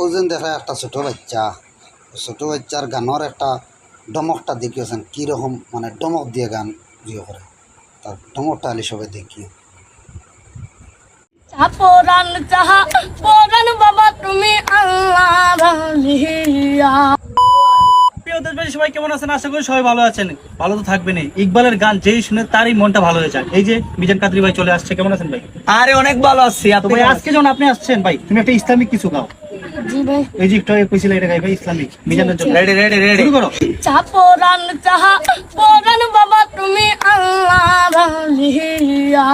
ওজন দেখা একটা ছোট বাচ্চা। ছোট বাচ্চার গানের একটা ডমকটা দেখিয়েছেন কীরকম মানে ডমক দিয়ে গান ইয়ে করে তার ডমকটা আলি সবাই দেখিও পরাণ চাহা পরাণ বাবা তুমি আল্লাহ প্রিয় দেশবাসী সবাই কেমন আছেন? আশা করি সবাই ভালো আছেন। ভালো তো থাকবেন ইকবালের গান যেই শুনে তারই মনটা ভালো হয়ে যায়। এই যে মিজান কাদরি ভাই চলে আসছে কেমন আছেন ভাই? আরে অনেক ভালো আছি। ভাই আজকে যখন আপনি আসছেন ভাই তুমি একটা ইসলামিক কিছু গাও। জি ভাই। এই যে একটু আগে কইছিলে এটা গাইবে ইসলামিক মিজানের জন্য। রেডি রেডি রেডি শুরু করো। চা পরাণ চাহা। পরাণ বাবা তুমি আল্লাহ রালিয়া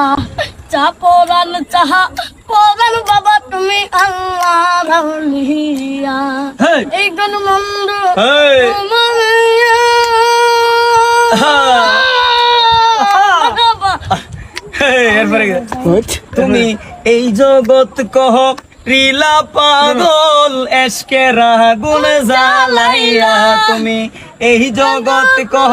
চা পরাণ চাহা। পরাণ বাবা তুমি আল্লাহ রালিয়া এই গান মন্দ তোমার এরপরে তুমি এই জগৎ কহ রিলা পাগল। এসকে রাগুন জ্বালাইয়া তুমি এই জগৎ কহ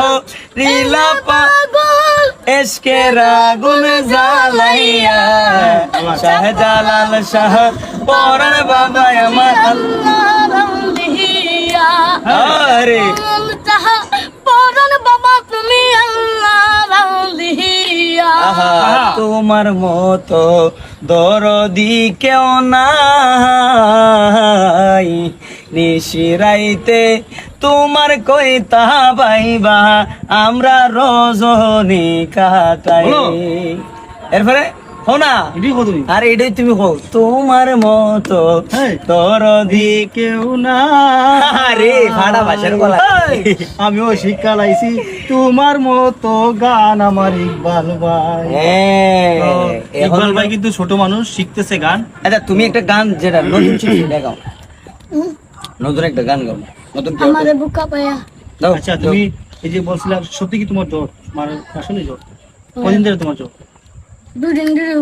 রিলা পাগল। এসকে রাগুন জ্বালাইয়া। শাহজালাল শাহ পরাণ বাবা আমার। আরে আহা তোমার মতো দরদি কেউ নাই। নিশিরাইতে তোমার কইতা পাইবা আমরা রজনী কাটাই। এরপরে? না? এটাই কো তুমি। আর এটাই তুমি হো তোমার মতো কেউ না। আরে ভাড়া ভাষার গলা। আমিও শিক্ষা লাইছি তোমার মতো গান আমার ইকবাল ভাই। হ্যাঁ, ইকবাল ভাই কিন্তু ছোট মানুষ শিখতেছে গান। আচ্ছা তুমি একটা গান যেটা নতুন গাও। নতুন একটা গান গাও। নতুন আমারে বুকা পায়া। আচ্ছা তুমি এই যে বলছিলাম সত্যি কি তোমার জ্বর মানে আসলে জ্বর কদিন ধরে তোমার জ্বর দুদিন ধরে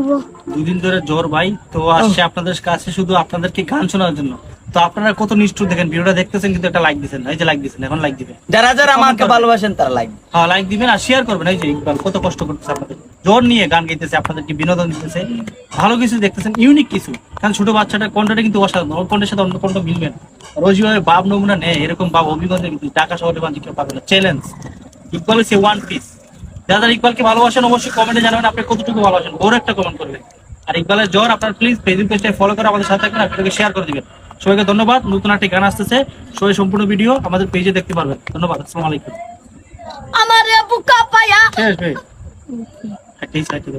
দুদিন ধরে জ্বর ভাই তো আসছে আপনাদের কাছে শুধু আপনাদেরকে গান শোনার জন্য। তো আপনারা কত নিষ্ঠুর দেখেন ভিডিওটা দেখতেছেন কিন্তু একটা লাইক দিবেন এই যে লাইক দিবেন এখন লাইক দিবেন। যারা যারা আমাকে ভালোবাসেন তারা লাগবে হ্যাঁ লাইক দিবেন আর শেয়ার করবেন এই যে ইকবাল কত কষ্ট করতেছে আপনাদের। জ্বর নিয়ে গান গাইতেছে আপনাদেরকে বিনোদন দিতেছে। ভালো কিছু দেখতেছেন ইউনিক কিছু। কারণ ছোট বাচ্চাটা কণ্ঠটা কিন্তু অসাধারণ ওর কণ্ঠের সাথে অন্য কণ্ঠ মিলবে না। রোজভাবে বাপ নমুনা নেই এরকম বাপ অভিজ্ঞতা কিন্তু ঢাকা শহরে বাঞ্চি কেউ পাবে না। চ্যালেঞ্জ ইকবাল সে ওয়ান পিস যারা ইকবালকে ভালোবাসেন অবশ্যই কমেন্টে জানাবেন আপনি কতটুকু ভালোবাসেন। বড় একটা কমেন্ট করবেন। আর ইকবালের জ্বর আপনার প্লিজ ফেসবুক পেজটা ফলো করে আমাদের সাথে থাকবেন আপনাকে শেয়ার করে দিবেন। সবাইকে ধন্যবাদ নতুন একটা গান আসতেছে। সবাই সম্পূর্ণ ভিডিও আমাদের পেজে দেখতে পারবেন। ধন্যবাদ আসসালামু আলাইকুম। আমার বুকা পায়া। শেষ ভাই একটা